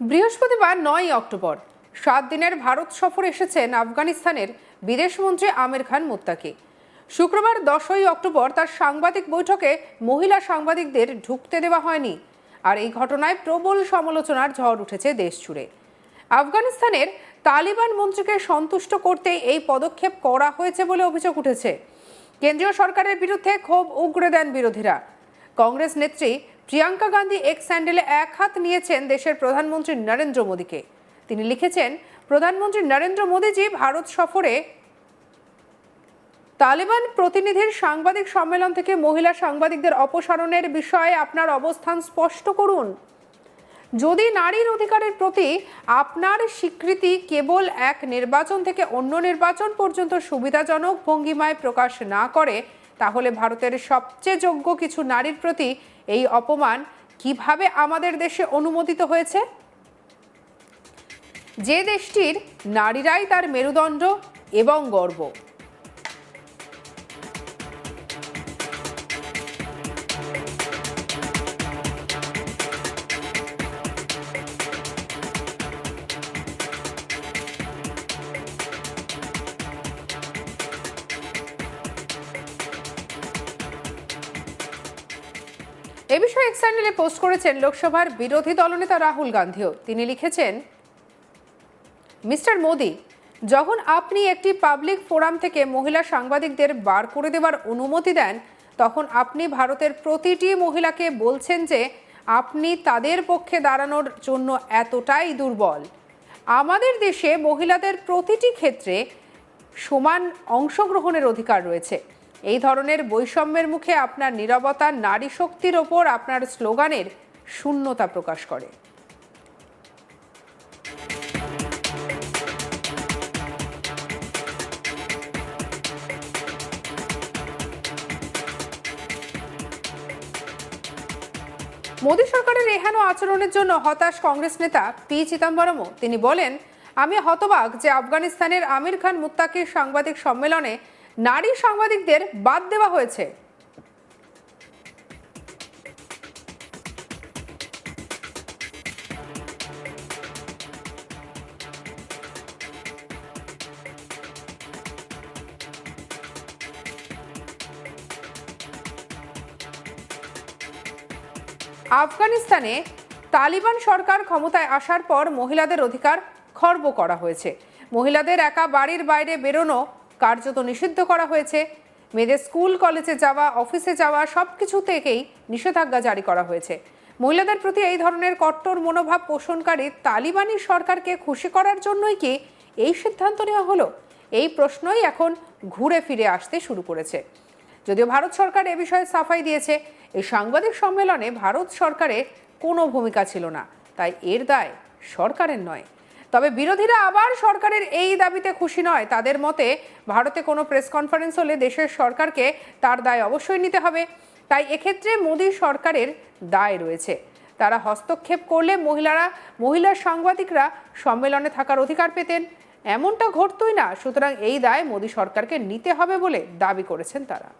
বৃহস্পতিবার নয় অক্টোবর, সাত দিনের ভারত সফর এসেছেন আফগানিস্তানের বিদেশমন্ত্রী আমির খান মুত্তাকি। শুক্রবার দশই অক্টোবর তার সাংবাদিক বৈঠকে মহিলা সাংবাদিকদের ঢুকতে দেওয়া হয়নি, আর এই ঘটনায় প্রবল সমালোচনার ঝড় উঠেছে দেশ জুড়ে। আফগানিস্তানের তালিবান মন্ত্রীকে সন্তুষ্ট করতে এই পদক্ষেপ করা হয়েছে বলে অভিযোগ উঠেছে। কেন্দ্রীয় সরকারের বিরুদ্ধে ক্ষোভ উগড়ে দেন বিরোধীরা। কংগ্রেস নেত্রী প্রিয়াঙ্কা গান্ধী এক স্যান্ডেলে এক হাত নিয়েছেন দেশের প্রধানমন্ত্রী নরেন্দ্র মোদীকে। তিনি লিখেছেন, প্রধানমন্ত্রী নরেন্দ্র মোদীজি ভারত সফরে তালেবান প্রতিনিধির সাংবাদিক সম্মেলন থেকে মহিলা সাংবাদিকদের অপসারণের বিষয়ে আপনার অবস্থান স্পষ্ট করুন। যদি নারীর অধিকারের প্রতি আপনার স্বীকৃতি কেবল এক নির্বাচন থেকে অন্য নির্বাচন পর্যন্ত সুবিধাজনক ভঙ্গিমায় প্রকাশ না করে তাহলে ভারতের সবচেয়ে যোগ্য কিছু নারীর প্রতি এই অপমান কীভাবে আমাদের দেশে অনুমোদিত হয়েছে? যে দেশটির নারীরাই তার মেরুদণ্ড এবং গর্ব। এ বিষয়ে এক স্যান্ডেলে পোস্ট করেছেন লোকসভার বিরোধী দলনেতা রাহুল গান্ধীও। তিনি লিখেছেন, মিস্টার মোদি, যখন আপনি একটি পাবলিক ফোরাম থেকে মহিলা সাংবাদিকদের বার করে দেওয়ার অনুমতি দেন, তখন আপনি ভারতের প্রতিটি মহিলাকে বলছেন যে আপনি তাদের পক্ষে দাঁড়ানোর জন্য এতটাই দুর্বল। আমাদের দেশে মহিলাদের প্রতিটি ক্ষেত্রে সমান অংশগ্রহণের অধিকার রয়েছে। এই ধরনের বৈষম্যের মুখে আপনার নীরবতা নারী শক্তির ওপর আপনার স্লোগানের শূন্যতা প্রকাশ করে। মোদী সরকারের এহেন আচরণের জন্য হতাশ কংগ্রেস নেতা পি চিদম্বরমও। তিনি বলেন, আমি হতবাক যে আফগানিস্তানের আমির খান মুত্তাকির সাংবাদিক সম্মেলনে নারী সাংবাদিকদের বাদ দেওয়া হয়েছে। আফগানিস্তানে তালিবান সরকার ক্ষমতায় আসার পর মহিলাদের অধিকার খর্ব করা হয়েছে। মহিলাদের একা বাড়ির বাইরে বেরোনো কার্যত নিষিদ্ধ করা হয়েছে। মেয়েদের স্কুল, কলেজে যাওয়া, অফিসে যাওয়া সব কিছু থেকেই নিষেধাজ্ঞা জারি করা হয়েছে। মহিলাদের প্রতি এই ধরনের কট্টর মনোভাব পোষণকারী তালিবানি সরকারকে খুশি করার জন্যই কি এই সিদ্ধান্ত নেওয়া হলো? এই প্রশ্নই এখন ঘুরে ফিরে আসতে শুরু করেছে। যদিও ভারত সরকার এ বিষয়ে সাফাই দিয়েছে, এই সাংবাদিক সম্মেলনে ভারত সরকারের কোনো ভূমিকা ছিল না। তাই এর দায় সরকারের নয়। তবে বিরোধীরা আবার সরকারের এই দাবিতে খুশি নয়। তাদের মতে, ভারতে কোনো প্রেস কনফারেন্স হলে দেশের সরকারকে তার দায় অবশ্যই নিতে হবে। তাই এক্ষেত্রে মোদী সরকারের দায় রয়েছে। তারা হস্তক্ষেপ করলে মহিলারা, মহিলা সাংবাদিকরা সম্মেলনে থাকার অধিকার পেতেন। এমনটা ঘটতই না, সুতরাং এই দায় মোদী সরকারকে নিতে হবে বলে দাবি করেছেন তারা।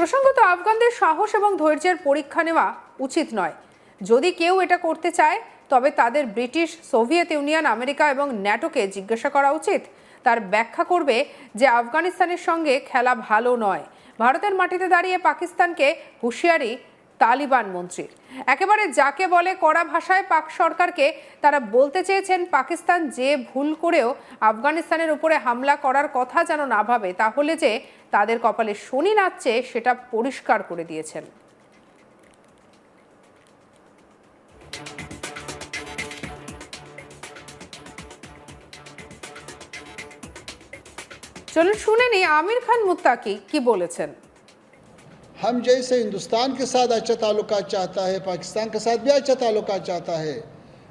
প্রসঙ্গত আফগানদের সাহস এবং ধৈর্যের পরীক্ষা নেওয়া উচিত নয়। যদি কেউ এটা করতে চায়, তবে তাদের ব্রিটিশ, সোভিয়েত ইউনিয়ন, আমেরিকা এবং ন্যাটোকে জিজ্ঞাসা করা উচিত। তার ব্যাখ্যা করবে যে আফগানিস্তানের সঙ্গে খেলা ভালো নয়। ভারতের মাটিতে দাঁড়িয়ে পাকিস্তানকে হুঁশিয়ারি তালিবান মন্ত্রীর একেবারে যাকে বলে কড়া ভাষায় পাক সরকারকে, তারা বলতে চেয়েছেন পাকিস্তান যে ভুল করেও আফগানিস্তানের উপরে হামলা করার কথা যেন না ভাবে, তাহলে যে তাদের কপালে শনি নাচছে সেটা পরিষ্কার করে দিয়েছেন। চলুন শুনে নি আমির খান মুত্তাকি কি বলেছেন। ہم جیسے ہندوستان کے ساتھ اچھا تعلقات چاہتا ہے، پاکستان کے ساتھ بھی اچھا تعلقات چاہتا ہے،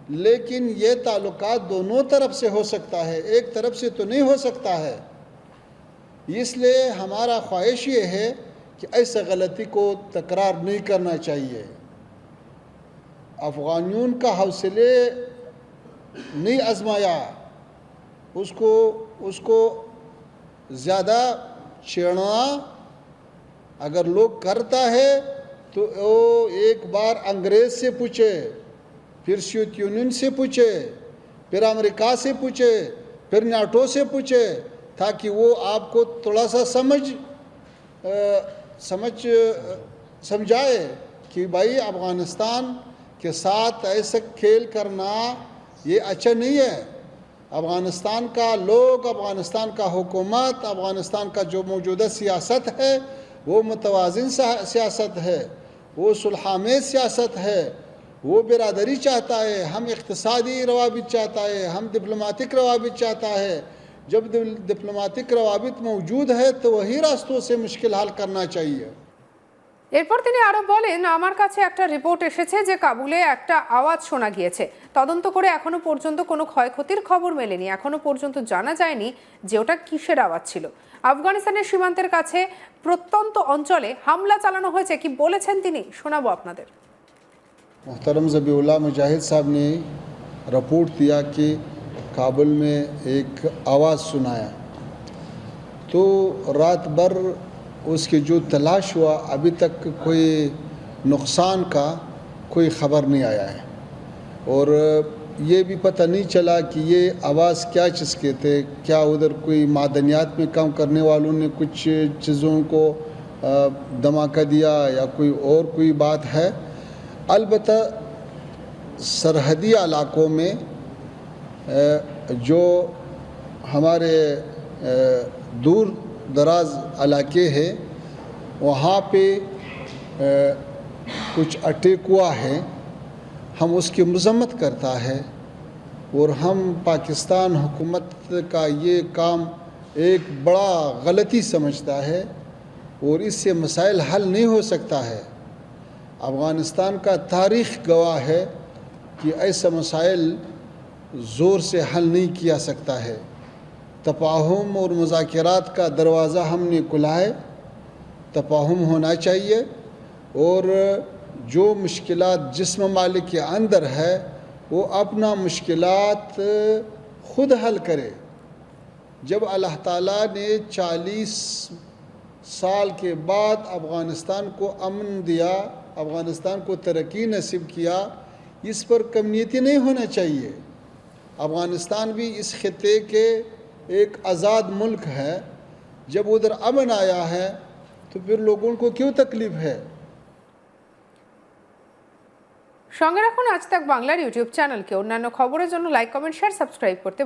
لیکن یہ تعلقات دونوں طرف سے ہو سکتا ہے، ایک طرف سے تو نہیں ہو سکتا ہے۔ اس لیے ہمارا خواہش یہ ہے کہ ایسا غلطی کو تکرار نہیں کرنا چاہیے۔ افغانیون کا حوصلے نہیں آزمایا، اس کو اس کو زیادہ چھیڑنا اگر لوگ کرتا ہے تو وہ ایک بار انگریز سے پوچھے، پھر سیوت یونین سے پوچھے، پھر امریکہ سے پوچھے، پھر ناٹو سے پوچھے، تاکہ وہ آپ کو تھوڑا سا سمجھ سمجھ سمجھائے کہ بھائی افغانستان کے ساتھ ایسا کھیل کرنا یہ اچھا نہیں ہے۔ افغانستان کا لوگ، افغانستان کا حکومت، افغانستان کا جو موجودہ سیاست ہے وہ متوازن سیاست ہے، وہ سلحامی سیاست ہے، وہ برادری چاہتا ہے، ہم اقتصادی روابط چاہتا ہے، ہم ڈپلوماتک روابط چاہتا ہے۔ جب ڈپلوماتک روابط موجود ہے تو وہی راستوں سے مشکل حل کرنا چاہیے۔ এরপর তিনি আরো বলেন আমার কাছে একটা রিপোর্ট এসেছে যে কাবুলে একটা আওয়াজ শোনা গিয়েছে তদন্ত করে এখনো পর্যন্ত কোনো ক্ষয়ক্ষতির খবর মেলেনি এখনো পর্যন্ত জানা যায়নি যে ওটা কিসের আওয়াজ ছিল আফগানিস্তানের সীমান্তের কাছে প্রত্যন্ত অঞ্চলে হামলা চালানো হয়েছে কি বলেছেন তিনি শোনাবো আপনাদের मोहतरम ज़बीउल्ला मुजाहिद साहब ने रिपोर्ट दिया कि काबुल में एक आवाज़ सुनाया तो रात भर اس کی جو تلاش ہوا، ابھی تک کوئی نقصان کا کوئی خبر نہیں آیا ہے۔ اور یہ بھی پتہ نہیں چلا کہ یہ آواز کیا چیز کے تھے، کیا ادھر کوئی معدنیات میں کام کرنے والوں نے کچھ چیزوں کو دھماکہ دیا یا کوئی اور کوئی بات ہے۔ البتہ سرحدی علاقوں میں جو ہمارے دور دراز علاقے ہے وہاں پہ کچھ اٹیکوا ہے ہم اس کی مذمت کرتا ہے اور ہم پاکستان حکومت کا یہ کام ایک بڑا غلطی سمجھتا ہے اور اس سے مسائل حل نہیں ہو سکتا ہے۔ افغانستان کا تاریخ گواہ ہے کہ ایسا مسائل زور سے حل نہیں کیا سکتا ہے۔ تفاہم اور مذاکرات کا دروازہ ہم نے کھلا ہے۔ تفاہم ہونا چاہیے اور جو مشکلات جس ممالک کے اندر ہے، وہ اپنا مشکلات خود حل کرے۔ جب اللہ تعالیٰ نے چالیس سال کے بعد افغانستان کو امن دیا، افغانستان کو ترقی نصیب کیا، اس پر کمیتی نہیں ہونا چاہیے۔ افغانستان بھی اس خطے کے ایک آزاد ملک ہے، جب ادھر امن آیا ہے، تو پھر لوگوں کو کیوں تکلیف ہے؟ سنگے رکھ آج تک খবরের یوٹیوب چینل کے শেয়ার لائک شیئر، سبسکرائب کرتے